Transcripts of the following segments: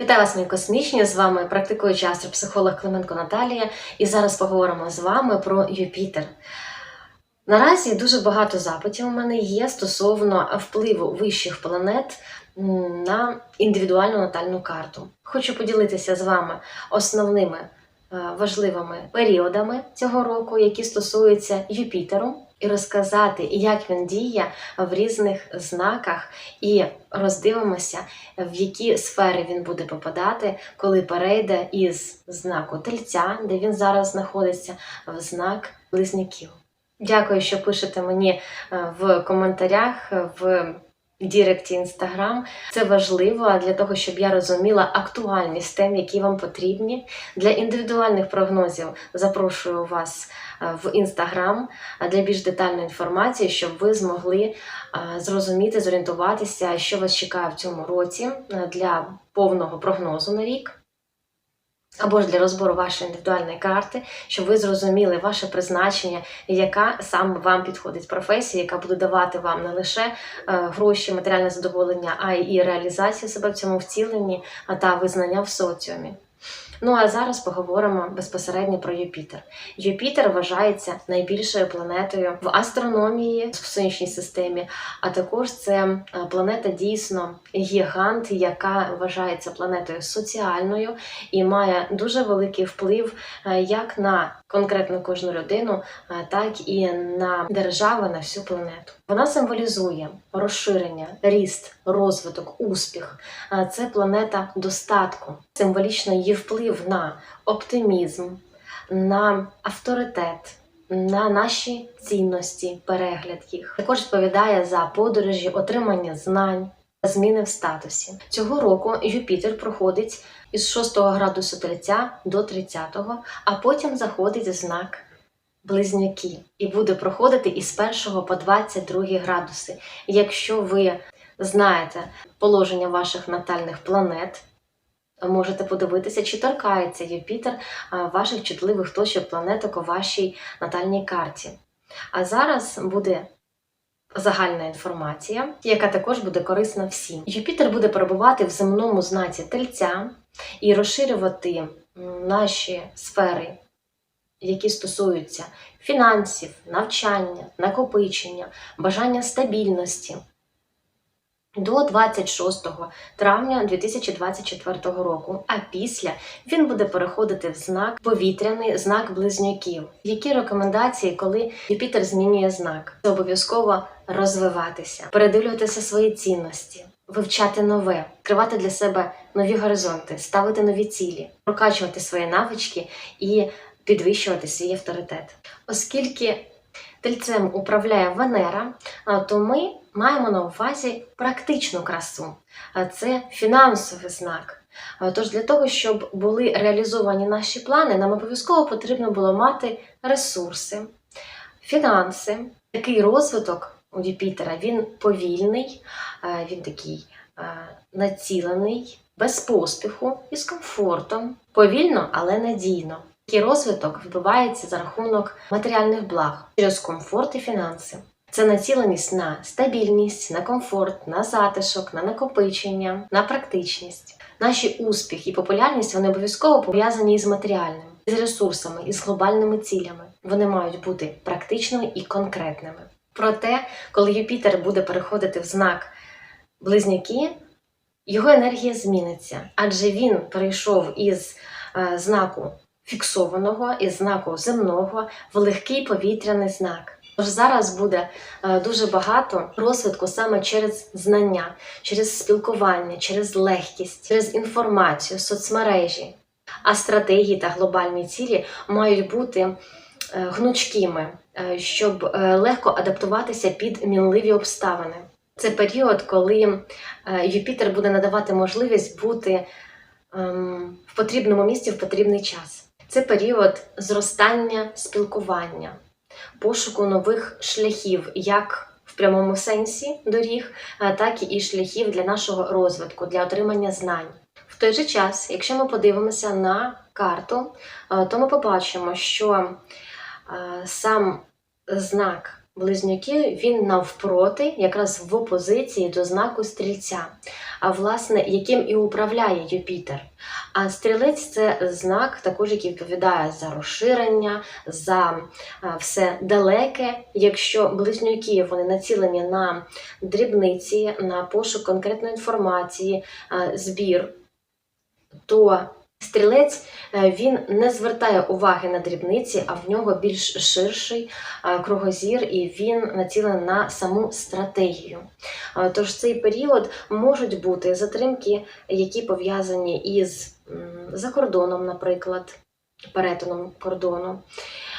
Вітаю вас, мої космічні! З вами практикуючий астропсихолог Клименко Наталія, і зараз поговоримо з вами про Юпітер. Наразі дуже багато запитів у мене є стосовно впливу вищих планет на індивідуальну натальну карту. Хочу поділитися з вами основними е, важливими періодами цього року, які стосуються Юпітеру, і розказати, як він діє в різних знаках, і роздивимося, в які сфери він буде попадати, коли перейде із знаку тельця, де він зараз знаходиться, в знак близняків. Дякую, що пишете мені е, в коментарях в Діректі Інстаграм. Це важливо для того, щоб я розуміла актуальність тем, які вам потрібні. Для індивідуальних прогнозів запрошую вас е, в Інстаграм для більш детальної інформації, щоб ви змогли е, зрозуміти, зорієнтуватися, що вас чекає в цьому році е, для повного прогнозу на рік. Або ж для розбору вашої індивідуальної карти, щоб ви зрозуміли ваше призначення, яка саме вам підходить професія, яка буде давати вам не лише е, гроші, матеріальне задоволення, а й реалізацію себе в цьому вціленні а та визнання в соціумі. Ну а зараз поговоримо безпосередньо про Юпітер. Юпітер вважається найбільшою планетою в астрономії в сонячній системі, а також це е, планета дійсно гігант, яка вважається планетою соціальною і має дуже великий вплив е, як на конкретно кожну людину, е, так і на держави на всю планету. Вона символізує розширення, ріст, розвиток, успіх. Е, Це планета достатку. Символічно її вплив на оптимізм, на авторитет. На наші цінності, перегляд їх також відповідає за подорожі, отримання знань, зміни в статусі. Цього року Юпітер проходить із 6 градусу тельця до 30, а потім заходить знак близнюки і буде проходити із 1 по 22 градуси. Якщо ви знаєте положення ваших натальних планет, можете подивитися, чи торкається Юпітер ваших чутливих точок планеток у вашій натальній карті. А зараз буде загальна інформація, яка також буде корисна всім. Юпітер буде перебувати в земному знаці тельця і розширювати наші сфери, які стосуються фінансів, навчання, накопичення, бажання стабільності. До 26 травня 2024 року, а після він буде переходити в знак повітряний знак близнюків. Які рекомендації, коли Юпітер змінює знак? Це обов'язково розвиватися, передивлюватися свої цінності, вивчати нове, відкривати для себе нові горизонти, ставити нові цілі, прокачувати свої навички і підвищувати свій авторитет. Оскільки тельцем управляє Венера, то ми маємо на увазі практичну красу. Це фінансовий знак. Тож для того, щоб були реалізовані наші плани, нам обов'язково потрібно було мати ресурси, фінанси. Такий розвиток у Юпітера він повільний, е, він такий е, націлений, без поспіху і з комфортом. Повільно, але надійно. Такий розвиток відбувається за рахунок матеріальних благ через комфорт і фінанси. Це націленість на стабільність, на комфорт, на затишок, на накопичення, на практичність. Наші успіх і популярність вони обов'язково пов'язані із матеріальним, із ресурсами, із глобальними цілями. Вони мають бути практичними і конкретними. Проте, коли Юпітер буде переходити в знак близнюки, його енергія зміниться, адже він перейшов із е, знаку фіксованого, із знаку земного в легкий повітряний знак. Тож зараз буде е, дуже багато розвитку саме через знання, через спілкування, через легкість, через інформацію, соцмережі. А стратегії та глобальні цілі мають бути е, гнучкими, щоб е, легко адаптуватися під мінливі обставини. Це період, коли е, Юпітер буде надавати можливість бути ем, в потрібному місці в потрібний час. Це період зростання спілкування, пошуку нових шляхів, як в прямому сенсі доріг, так і шляхів для нашого розвитку, для отримання знань. В той же час, якщо ми подивимося на карту, е, то ми побачимо, що е, сам знак близнюки він навпроти, якраз в опозиції до знаку стрільця, а власне, яким і управляє Юпітер. А стрілець це знак, також який відповідає за розширення, за все далеке. Якщо близнюки вони націлені на дрібниці, на пошук конкретної інформації, збір, то стрілець е, він не звертає уваги на дрібниці, а в нього більш ширший е, кругозір, і він націлений на саму стратегію. Е, Тож в цей період можуть бути затримки, які пов'язані із закордоном, наприклад, перетином кордону.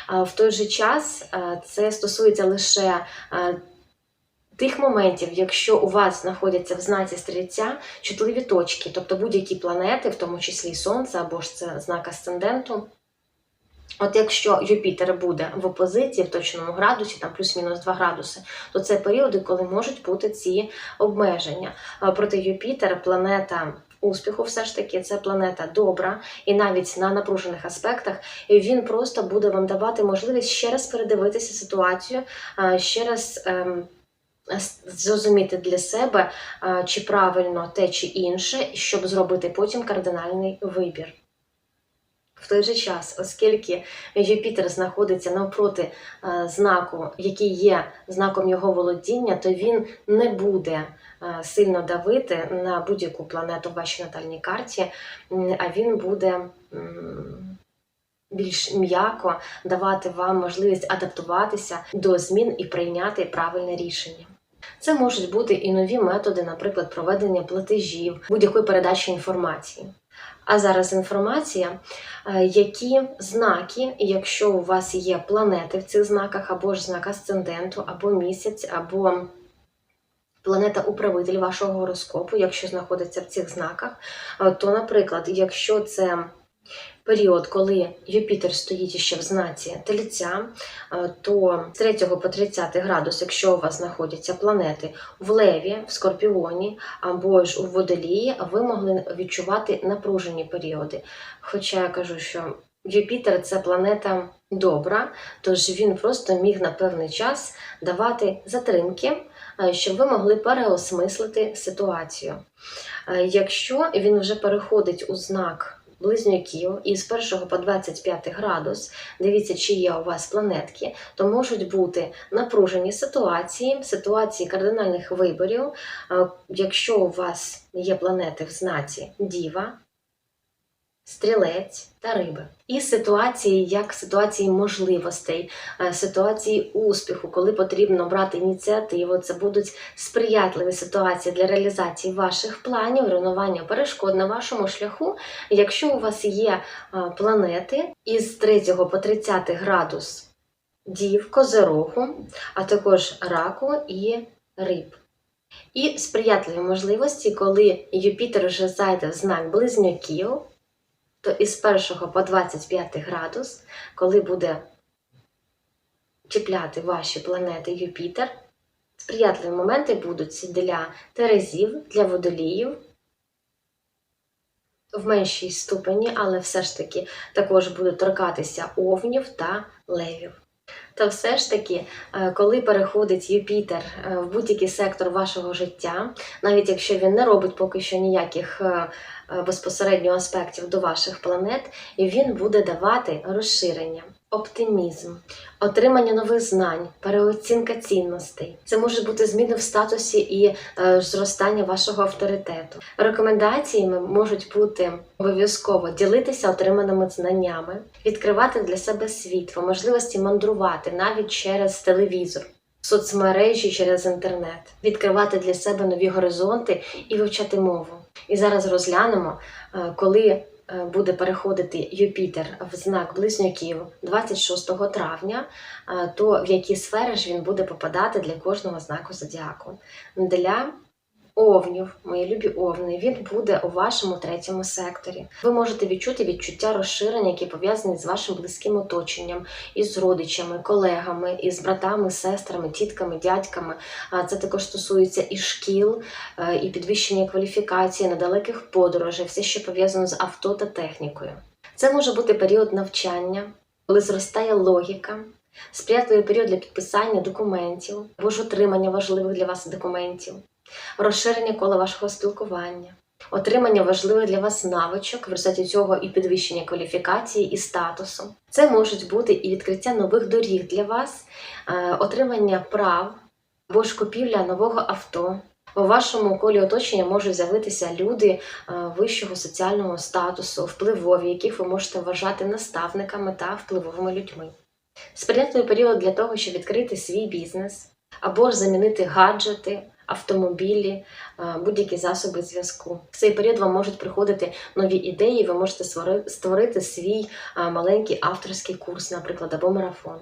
В той же час це стосується лише тих моментів, якщо у вас знаходяться в знаці стрільця чутливі точки, тобто будь-які планети, в тому числі Сонце або ж це знак асценденту. От якщо Юпітер буде в опозиції в точному градусі, там плюс-мінус 2 градуси, то це періоди, коли можуть бути ці обмеження. А Проте Юпітер, планета успіху, все ж таки, це планета добра, і навіть на напружених аспектах він просто буде вам давати можливість ще раз передивитися ситуацію, а, ще раз. ем, Зрозуміти для себе, чи правильно те чи інше, щоб зробити потім кардинальний вибір. В той же час, оскільки Юпітер знаходиться навпроти е, знаку, який є знаком його володіння, то він не буде е, сильно давити на будь-яку планету в вашій натальній карті, а він буде більш м'яко давати вам можливість адаптуватися до змін і прийняти правильне рішення. Це можуть бути і нові методи, наприклад, проведення платежів, будь-якої передачі інформації. А зараз інформація, е, які знаки, якщо у вас є планети в цих знаках, або ж знак асценденту, або місяць, або планета управитель вашого гороскопу, якщо знаходиться в цих знаках, е, то, наприклад, якщо це період, коли Юпітер стоїть ще в знаці Тельця, е, то з 3 по 30 градус, якщо у вас знаходяться планети в Леві, в Скорпіоні або ж у Водолії, ви могли відчувати напружені періоди. Хоча я кажу, що Юпітер це планета добра, тож він просто міг на певний час давати затримки, е, щоб ви могли переосмислити ситуацію. Е, Якщо він вже переходить у знак близнюків і з 1 по 25 градус, дивіться, чи є у вас планетки, то можуть бути напружені ситуації, ситуації кардинальних виборів. Е, Якщо у вас є планети в знаці Діва, Стрілець та риби. І ситуації, як ситуації можливостей, е, ситуації успіху, коли потрібно брати ініціативу, це будуть сприятливі ситуації для реалізації ваших планів, руйнування перешкод на вашому шляху. Якщо у вас є е, планети із 3 по 30 градус дів, козирогу, а також раку і риб. І сприятливі можливості, коли Юпітер вже зайде в знак близнюків, то із 1 по 25 градус, коли буде чіпляти ваші планети Юпітер, сприятливі моменти будуть для Терезів, для водоліїв в меншій ступені, але все ж таки також будуть торкатися овнів та левів. Та все ж таки, е, коли переходить Юпітер е, в будь-який сектор вашого життя, навіть якщо він не робить поки що ніяких е, безпосередньо аспектів до ваших планет, він буде давати розширення, оптимізм, отримання нових знань, переоцінка цінностей. Це може бути зміни в статусі і е, зростання вашого авторитету. Рекомендаціями можуть бути обов'язково ділитися отриманими знаннями, відкривати для себе світ, по можливості мандрувати навіть через телевізор. Соцмережі через інтернет, відкривати для себе нові горизонти і вивчати мову. І зараз розглянемо, е, коли буде переходити Юпітер в знак близнюків 26 травня, е, то в які сфери ж він буде попадати для кожного знаку зодіаку. Для Овнів, мої любі овни, він буде у вашому третьому секторі. Ви можете відчути відчуття розширення, які пов'язані з вашим близьким оточенням, із родичами, колегами, із братами, сестрами, тітками, дядьками. А Це також стосується і шкіл, е, і підвищення кваліфікації, недалеких подорожей, все, що пов'язано з авто та технікою. Це може бути період навчання, коли зростає логіка, сприятливий період для підписання документів або ж отримання важливих для вас документів, розширення кола вашого спілкування, отримання важливих для вас навичок, в результаті цього і підвищення кваліфікації і статусу. Це можуть бути і відкриття нових доріг для вас, е, отримання прав або ж купівля нового авто. У вашому колі оточення можуть з'явитися люди е, вищого соціального статусу, впливові, яких ви можете вважати наставниками та впливовими людьми. Сприятливий період для того, щоб відкрити свій бізнес або ж замінити гаджети, автомобілі, е, будь-які засоби зв'язку. В цей період вам можуть приходити нові ідеї, ви можете створити свій е, маленький авторський курс, наприклад, або марафон.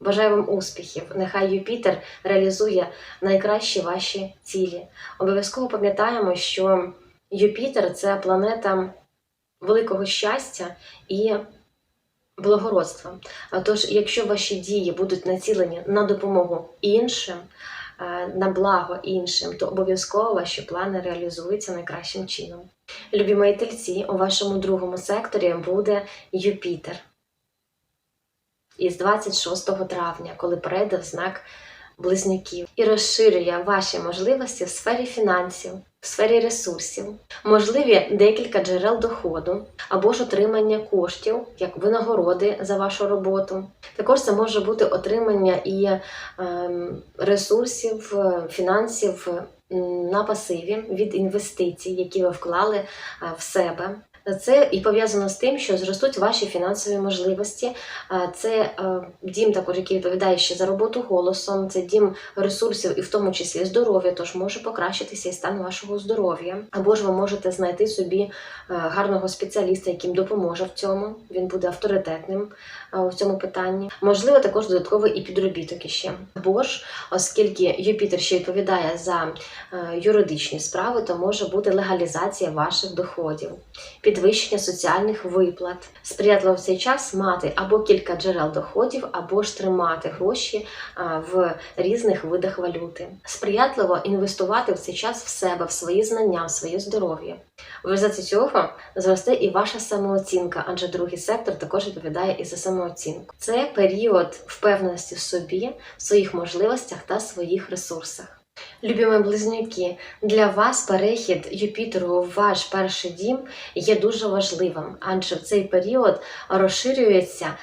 Бажаю вам успіхів! Нехай Юпітер реалізує найкращі ваші цілі. Обов'язково пам'ятаємо, що Юпітер це планета великого щастя і благородства. Тож, якщо ваші дії будуть націлені на допомогу іншим, е, на благо іншим, то обов'язково ваші плани реалізуються найкращим чином. Любі мої тельці, у вашому другому секторі буде Юпітер із 26 травня, коли перейде в знак близнюків і розширює ваші можливості в сфері фінансів, сфері ресурсів, можливі декілька джерел доходу або ж отримання коштів як винагороди за вашу роботу. Також це може бути отримання і ем, ресурсів, е, фінансів на пасиві від інвестицій, які ви вклали е, в себе. Це і пов'язано з тим, що зростуть ваші фінансові можливості. Це е, дім, також який відповідає ще за роботу голосом, це дім ресурсів і в тому числі здоров'я, тож може покращитися і стан вашого здоров'я. Або ж ви можете знайти собі е, гарного спеціаліста, яким допоможе в цьому. Він буде авторитетним е, у цьому питанні. Можливо, також додатковий і підробіток іще. Або ж, оскільки Юпітер ще відповідає за е, юридичні справи, то може бути легалізація ваших доходів підвищення соціальних виплат. Сприятливо в цей час мати або кілька джерел доходів, або ж тримати гроші в різних видах валюти. Сприятливо інвестувати в цей час в себе, в свої знання, в своє здоров'я. В результаті цього зросте і ваша самооцінка, адже другий сектор також відповідає і за самооцінку. Це період впевненості в собі, в своїх можливостях та своїх ресурсах. Любі близнюки, для вас перехід Юпітеру в ваш перший дім є дуже важливим, адже в цей період розширюються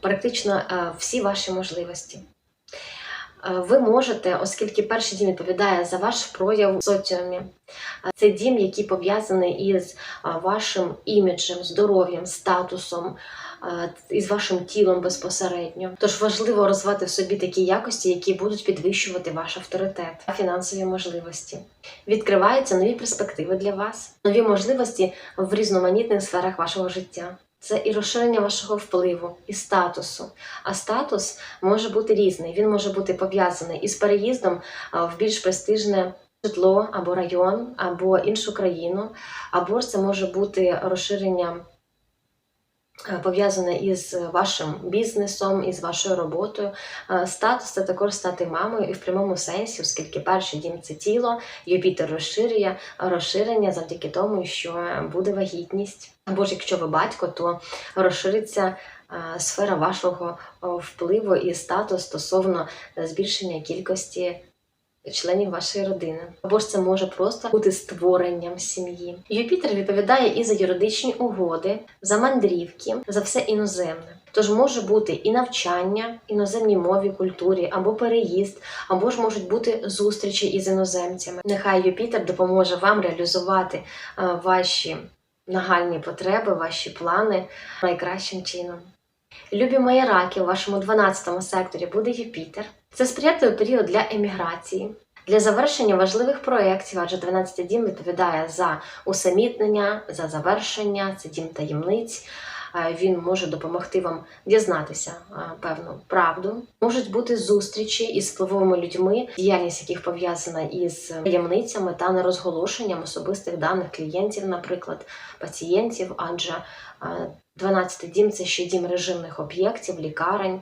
практично всі ваші можливості. Ви можете, оскільки перший дім відповідає за ваш прояв в соціумі, це дім, який пов'язаний із вашим іміджем, здоров'ям, статусом, із вашим тілом безпосередньо. Тож важливо розвивати в собі такі якості, які будуть підвищувати ваш авторитет, фінансові можливості. Відкриваються нові перспективи для вас, нові можливості в різноманітних сферах вашого життя. Це і розширення вашого впливу, і статусу. А статус може бути різний. Він може бути пов'язаний із переїздом в більш престижне житло або район, або іншу країну, або це може бути розширення е, пов'язане із вашим бізнесом, із вашою роботою. Е, Статус це також стати мамою і в прямому сенсі, оскільки перший дім це тіло, Юпітер розширює розширення завдяки тому, що буде вагітність. Або ж якщо ви батько, то розшириться е, сфера вашого впливу і статус стосовно е, збільшення кількості членів вашої родини. Або ж це може просто бути створенням сім'ї. Юпітер відповідає і за юридичні угоди, за мандрівки, за все іноземне. Тож може бути і навчання іноземній мові, культурі, або переїзд, або ж можуть бути зустрічі із іноземцями. Нехай Юпітер допоможе вам реалізувати е, ваші нагальні потреби, ваші плани найкращим чином. Любі мої раки, у вашому 12 секторі буде Юпітер. Це сприятливий період для еміграції, для завершення важливих проєктів, адже 12 дім відповідає за усамітнення, за завершення, це дім таємниць. Він може допомогти вам дізнатися певну правду. Можуть бути зустрічі із впливовими людьми, діяльність яких пов'язана із таємницями та нерозголошенням особистих даних клієнтів, наприклад, пацієнтів, адже е, 12 дім це ще дім режимних об'єктів, лікарень,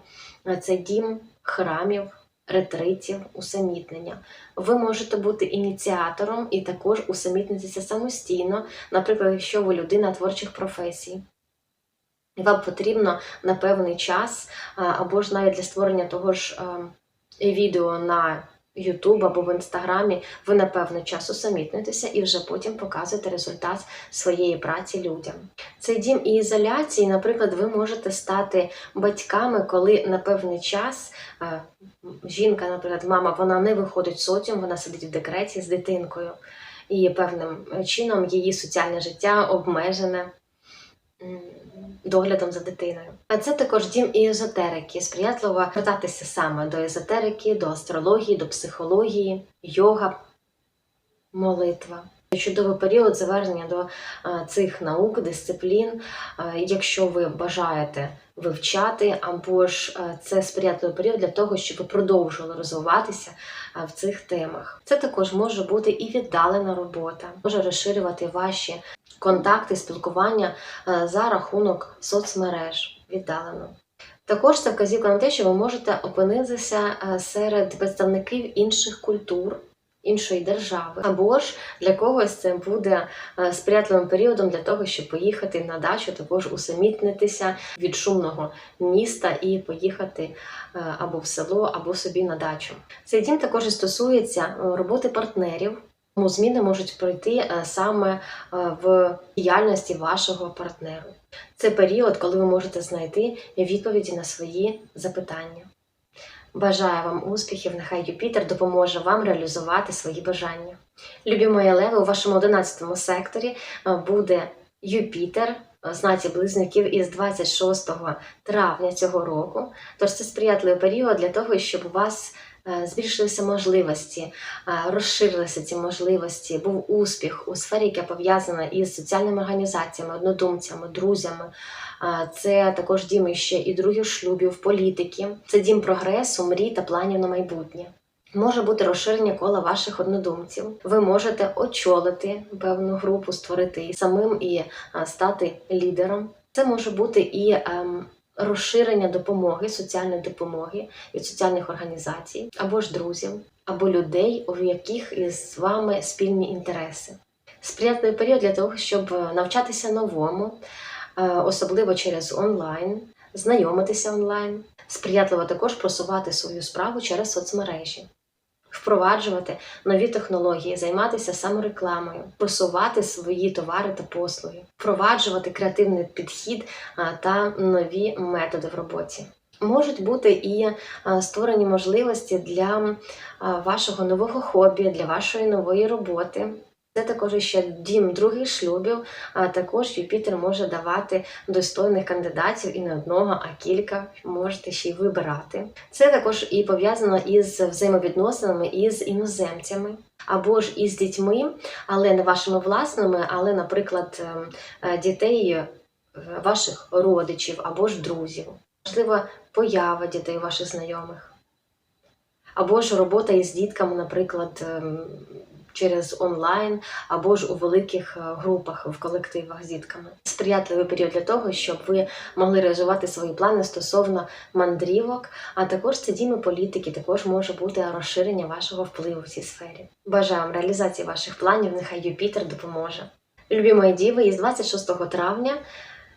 це дім храмів, ретритів, усамітнення. Ви можете бути ініціатором і також усамітнитися самостійно, наприклад, якщо ви людина творчих професій. І вам потрібно на певний час, або ж навіть для створення того ж відео на YouTube або в інстаграмі, ви на певний час усамітнитеся і вже потім показуєте результат своєї праці людям. Цей дім і ізоляції, наприклад, ви можете стати батьками, коли на певний час жінка, наприклад, мама, вона не виходить соціум, вона сидить в декреті з дитинкою, і певним чином її соціальне життя обмежене доглядом за дитиною. А це також дім і езотерики, сприятливо звертатися саме до езотерики, до астрології, до психології, йога, молитва. Чудовий період завершення до е, цих наук, дисциплін, Е, якщо ви бажаєте вивчати, або ж е, це сприятливий період для того, щоб продовжували розвиватися в цих темах. Це також може бути і віддалена робота, може розширювати ваші контакти, спілкування е, за рахунок соцмереж віддалено. Також це вказівка на те, що ви можете опинитися е, серед представників інших культур. Іншої держави, або ж для когось це буде е, сприятливим періодом для того, щоб поїхати на дачу, також усамітнитися від шумного міста і поїхати або в село, або собі на дачу. Цей дім також і стосується роботи партнерів. Тому зміни можуть пройти е, саме е, в діяльності вашого партнеру. Це період, коли ви можете знайти відповіді на свої запитання. Бажаю вам успіхів, нехай Юпітер допоможе вам реалізувати свої бажання. Любі мої леви, у вашому 11 секторі е, буде Юпітер знаці близнюків із 26 травня цього року. Тож це сприятливий період для того, щоб у вас збільшилися можливості, е, розширилися ці можливості, був успіх у сфері, яка пов'язана із соціальними організаціями, однодумцями, друзями. Це також дім ще і других шлюбів, політики. Це дім прогресу, мрій та планів на майбутнє. Може бути розширення кола ваших однодумців. Ви можете очолити певну групу, створити самим і стати лідером. Це може бути і ем, розширення допомоги, соціальної допомоги від соціальних організацій, або ж друзів, або людей, у яких із вами спільні інтереси. Сприятливий період для того, щоб е, навчатися новому, е, особливо через онлайн, знайомитися онлайн, сприятливо також просувати свою справу через соцмережі, впроваджувати нові технології, займатися саморекламою, просувати свої товари та послуги, впроваджувати креативний підхід та нові методи в роботі. Можуть бути і створені можливості для вашого нового хобі, для вашої нової роботи. Це також ще дім других шлюбів, а також Юпітер може давати достойних кандидатів і не одного, а кілька можете ще й вибирати. Це також і пов'язано із взаємовідносинами із іноземцями. Або ж із дітьми, але не вашими власними, але, наприклад, ем, е, дітей е, ваших родичів або ж друзів. Можливо, поява дітей ваших знайомих. Або ж робота із дітками, наприклад, ем, через онлайн, або ж у великих е, групах в колективах з дітками. Сприятливий період для того, щоб ви могли реалізувати свої плани стосовно мандрівок, а також це діми політики, також може бути розширення вашого впливу в цій сфері. Бажаю вам реалізації ваших планів, нехай Юпітер допоможе. Любі мої діви, із 26 травня.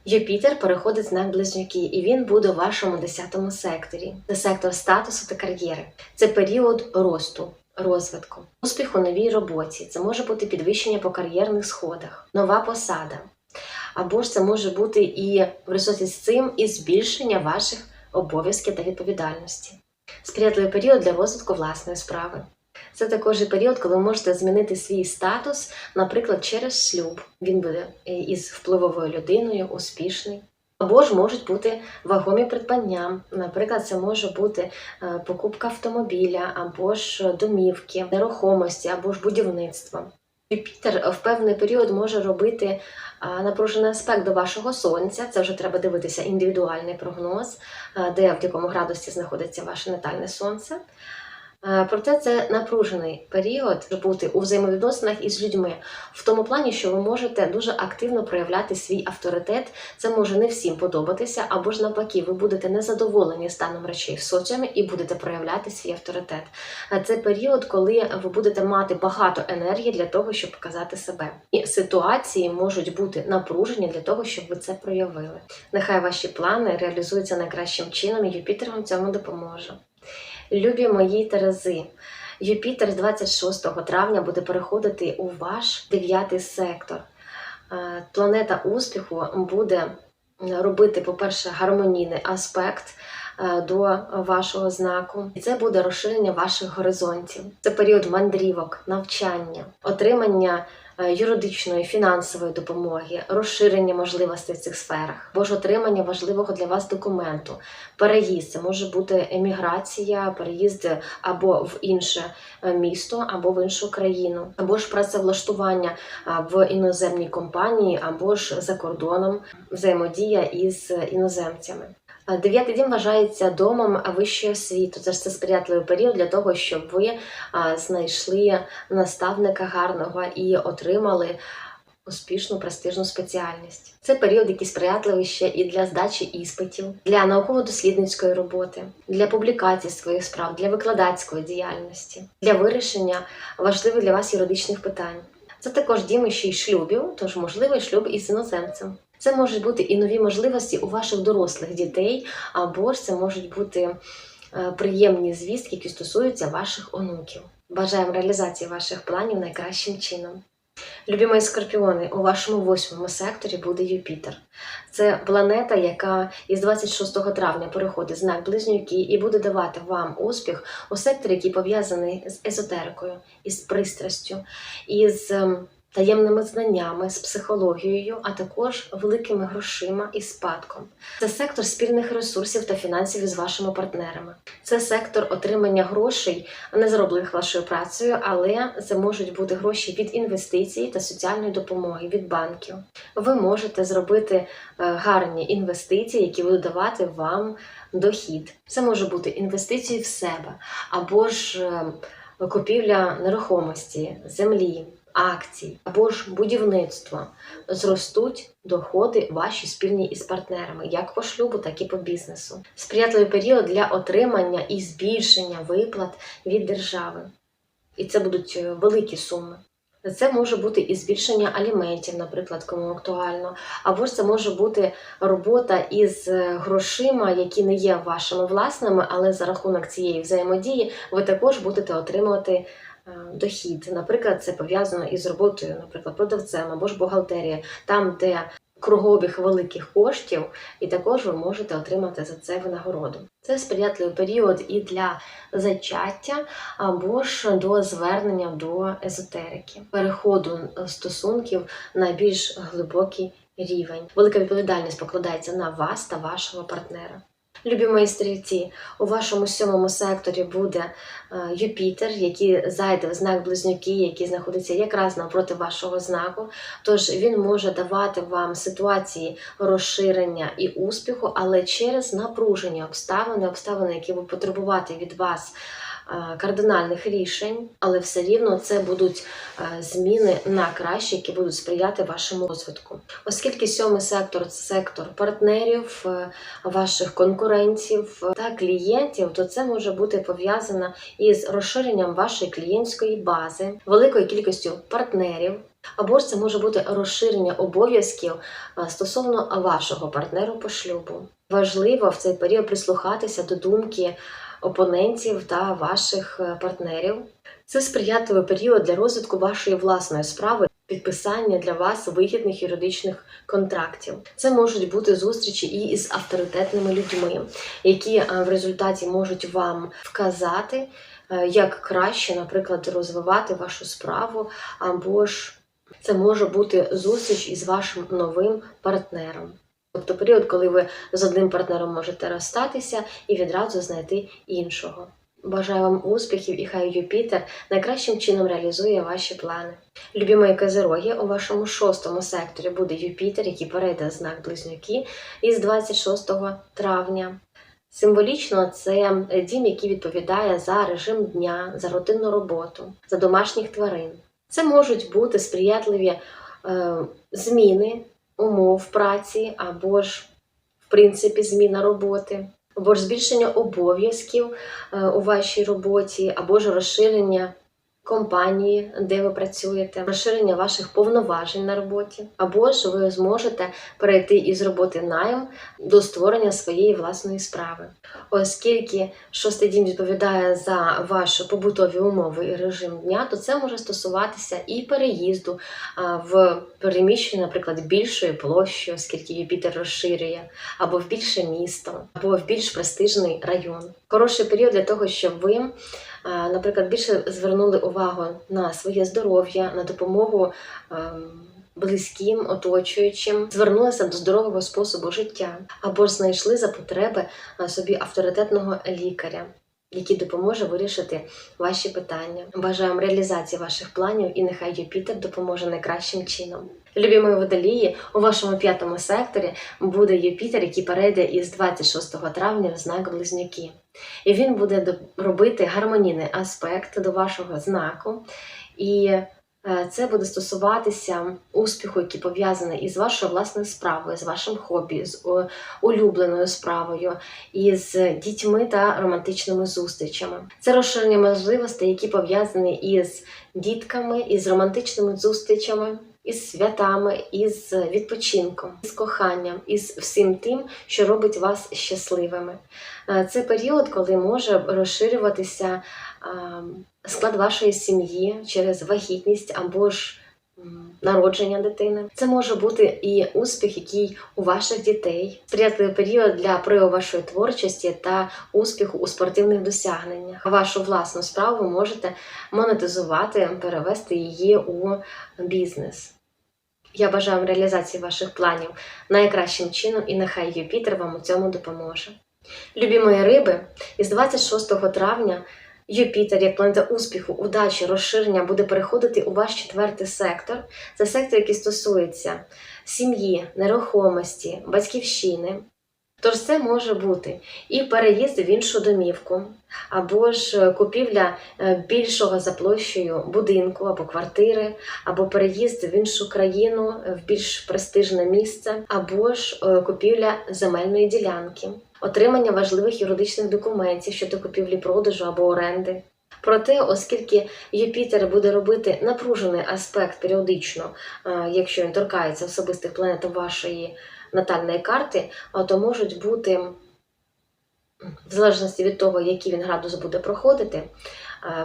Юпітер переходить знак близнюки, і він буде у вашому 10 секторі. Це сектор статусу та кар'єри. Це період росту, розвитку, успіху у новій роботі. Це може бути підвищення по кар'єрних сходах, нова посада. Або ж це може бути і в результаті з цим і збільшення ваших обов'язків та відповідальності. Сприятливий період для розвитку власної справи. Це також і період, коли ви можете змінити свій статус, наприклад, через шлюб. Він буде е, із впливовою людиною, успішний. Або ж можуть бути вагомі придбання. Наприклад, це може бути е, покупка автомобіля, або ж домівки, нерухомості, або ж будівництво. Юпітер в певний період може робити напружений аспект до вашого сонця. Це вже треба дивитися індивідуальний прогноз, де в якому градусі знаходиться ваше натальне сонце. Е, Проте це напружений період бути у взаємовідносинах із людьми, в тому плані, що ви можете дуже активно проявляти свій авторитет. Це може не всім подобатися, або ж навпаки, ви будете незадоволені станом речей в соціумі і будете проявляти свій авторитет. Е, Це період, коли ви будете мати багато енергії для того, щоб показати себе. І ситуації можуть бути напружені для того, щоб ви це проявили. Нехай ваші плани реалізуються найкращим чином, і Юпітер вам цьому допоможе. Любі мої Терези, Юпітер з 26 травня буде переходити у ваш дев'ятий сектор. Е, Планета успіху буде робити, по-перше, гармонійний аспект е, до вашого знаку. І це буде розширення ваших горизонтів. Це період мандрівок, навчання, отримання юридичної, фінансової допомоги, розширення можливостей в цих сферах, або ж отримання важливого для вас документу, переїзд. Це може бути еміграція, переїзд або в інше е, місто, або в іншу країну, або ж працевлаштування в іноземній компанії, або ж за кордоном взаємодія із іноземцями. А Дев'ятий дім вважається домом вищої освіти. Це ж це сприятливий період для того, щоб ви знайшли наставника гарного і отримали успішну престижну спеціальність. Це період, який сприятливий ще і для здачі іспитів, для науково-дослідницької роботи, для публікації своїх справ, для викладацької діяльності, для вирішення важливих для вас юридичних питань. Це також діми ще й шлюбів, тож можливий шлюб із іноземцем. Це можуть бути і нові можливості у ваших дорослих дітей, або ж це можуть бути е, приємні звістки, які стосуються ваших онуків. Бажаємо реалізації ваших планів найкращим чином. Любі мої скорпіони, у вашому восьмому секторі буде Юпітер. Це планета, яка із 26 травня переходить знак близнюки і буде давати вам успіх у секторі, який пов'язаний з езотерикою, із пристрастю, із ем, таємними знаннями, з психологією, а також великими грошима і спадком. Це сектор спільних ресурсів та фінансів із вашими партнерами. Це сектор отримання грошей, не зароблених вашою працею, але це можуть бути гроші від інвестицій та соціальної допомоги від банків. Ви можете зробити е, гарні інвестиції, які будуть давати вам дохід. Це може бути інвестиції в себе або ж е, купівля нерухомості, землі. Акцій або ж будівництво зростуть доходи ваші спільні із партнерами, як по шлюбу, так і по бізнесу. Сприятливий період для отримання і збільшення виплат від держави. І це будуть е, великі суми. Це може бути і збільшення аліментів, наприклад, кому актуально, або ж це може бути робота із е, грошима, які не є вашими власними, але за рахунок цієї взаємодії ви також будете отримувати дохід. Наприклад, це пов'язано із роботою, наприклад, продавцем або ж бухгалтерія, там, де кругообіг великих коштів, і також ви можете отримати за це винагороду. Це сприятливий період і для зачаття, або ж до звернення до езотерики, переходу стосунків на більш глибокий рівень. Велика відповідальність покладається на вас та вашого партнера. Любі мої стрільці, у вашому сьомому секторі буде е, Юпітер, який зайде в знак близнюки, який знаходиться якраз навпроти вашого знаку. Тож він може давати вам ситуації розширення і успіху, але через напруження обставини, обставини, які ви потребувати від вас кардинальних рішень, але все рівно це будуть е, зміни на краще, які будуть сприяти вашому розвитку. Оскільки сьомий сектор це сектор партнерів, е, ваших конкурентів е, та клієнтів, то це може бути пов'язано із розширенням вашої клієнтської бази, великою кількістю партнерів. Або ж це може бути розширення обов'язків е, стосовно вашого партнеру по шлюбу. Важливо в цей період прислухатися до думки опонентів та ваших е, партнерів. Це сприятливий період для розвитку вашої власної справи, підписання для вас вигідних юридичних контрактів. Це можуть бути зустрічі і із авторитетними людьми, які е, в результаті можуть вам вказати, е, як краще, наприклад, розвивати вашу справу, або ж це може бути зустріч із вашим новим партнером. Тобто період, коли ви з одним партнером можете розстатися і відразу знайти іншого. Бажаю вам успіхів і хай Юпітер найкращим чином реалізує ваші плани. Любі мої козироги, у вашому шостому секторі буде Юпітер, який перейде знак близнюки із 26 травня. Символічно це дім, який відповідає за режим дня, за рутинну роботу, за домашніх тварин. Це можуть бути сприятливі е, зміни умов праці або ж, в принципі, зміна роботи, або ж збільшення обов'язків е, у вашій роботі, або ж розширення компанії, де ви працюєте, розширення ваших повноважень на роботі, або ж ви зможете перейти із роботи найм до створення своєї власної справи. Оскільки шостий дім відповідає за ваші побутові умови і режим дня, то це може стосуватися і переїзду в переміщення, наприклад, більшої площі, оскільки Юпітер розширює, або в більше місто, або в більш престижний район. Хороший період для того, щоб ви, наприклад, більше звернули увагу на своє здоров'я, на допомогу. ем, Близьким, оточуючим, звернулися до здорового способу життя або ж знайшли за потреби собі авторитетного лікаря, який допоможе вирішити ваші питання. Бажаємо реалізації ваших планів і нехай Юпітер допоможе найкращим чином. Любі мої водолії, у вашому п'ятому секторі буде Юпітер, який перейде із 26 травня в знак Близнюки. І він буде робити гармонійний аспект до вашого знаку. І е, це буде стосуватися успіху, який пов'язаний із вашою власною справою, з вашим хобі, з улюбленою справою, із дітьми та романтичними зустрічами. Це розширення можливостей, які пов'язані із дітками, із романтичними зустрічами. Із святами, із відпочинком, із коханням, із всім тим, що робить вас щасливими. Е, Це період, коли може розширюватися склад вашої сім'ї через вагітність або ж народження дитини. Це може бути і успіх, який у ваших дітей, сприятливий період для прояву вашої творчості та успіху у спортивних досягненнях. Вашу власну справу ви можете монетизувати, перевести її у бізнес. Я бажаю вам реалізації ваших планів найкращим чином, і нехай Юпітер вам у цьому допоможе. Любі мої риби, із 26 травня Юпітер, як планета успіху, удачі, розширення, буде переходити у ваш четвертий сектор. Це сектор, який стосується сім'ї, нерухомості, батьківщини. Тож це може бути і переїзд в іншу домівку, або ж е, купівля е, більшого за площею будинку або квартири, або переїзд в іншу країну, е, в більш престижне місце, або ж купівля земельної ділянки, отримання важливих юридичних документів щодо купівлі-продажу або оренди. Проте, оскільки Юпітер буде робити напружений аспект періодично, якщо він торкається особистих планет вашої натальної карти, то можуть бути, в залежності від того, який він градус буде проходити,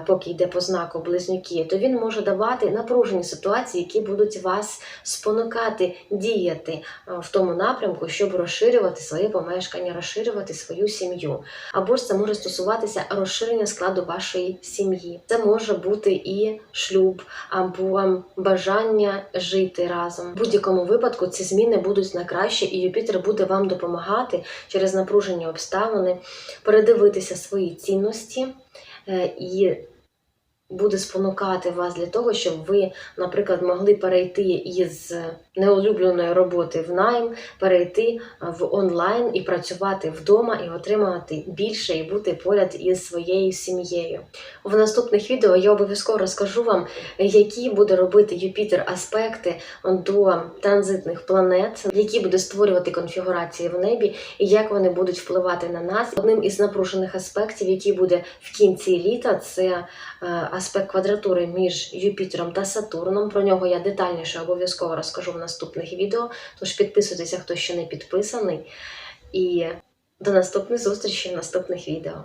поки йде по знаку близнюки, то він може давати напружені ситуації, які будуть вас спонукати діяти е, в тому напрямку, щоб розширювати своє помешкання, розширювати свою сім'ю. Або ж це може стосуватися розширення складу вашої сім'ї. Це може бути і шлюб, або бажання жити разом. В будь-якому випадку ці зміни будуть на краще, і Юпітер буде вам допомагати через напружені обставини передивитися свої цінності е, і буде спонукати вас для того, щоб ви, наприклад, могли перейти із неулюбленої роботи в найм, перейти в онлайн і працювати вдома і отримувати більше і бути поряд із своєю сім'єю. В наступних відео я обов'язково розкажу вам, які буде робити Юпітер аспекти до транзитних планет, які буде створювати конфігурації в небі, і як вони будуть впливати на нас. Одним із напружених аспектів, який буде в кінці літа, це е, аспект квадратури між Юпітером та Сатурном. Про нього я детальніше обов'язково розкажу в наступних відео. Тож підписуйтеся, хто ще не підписаний. І до наступних зустрічей в наступних відео.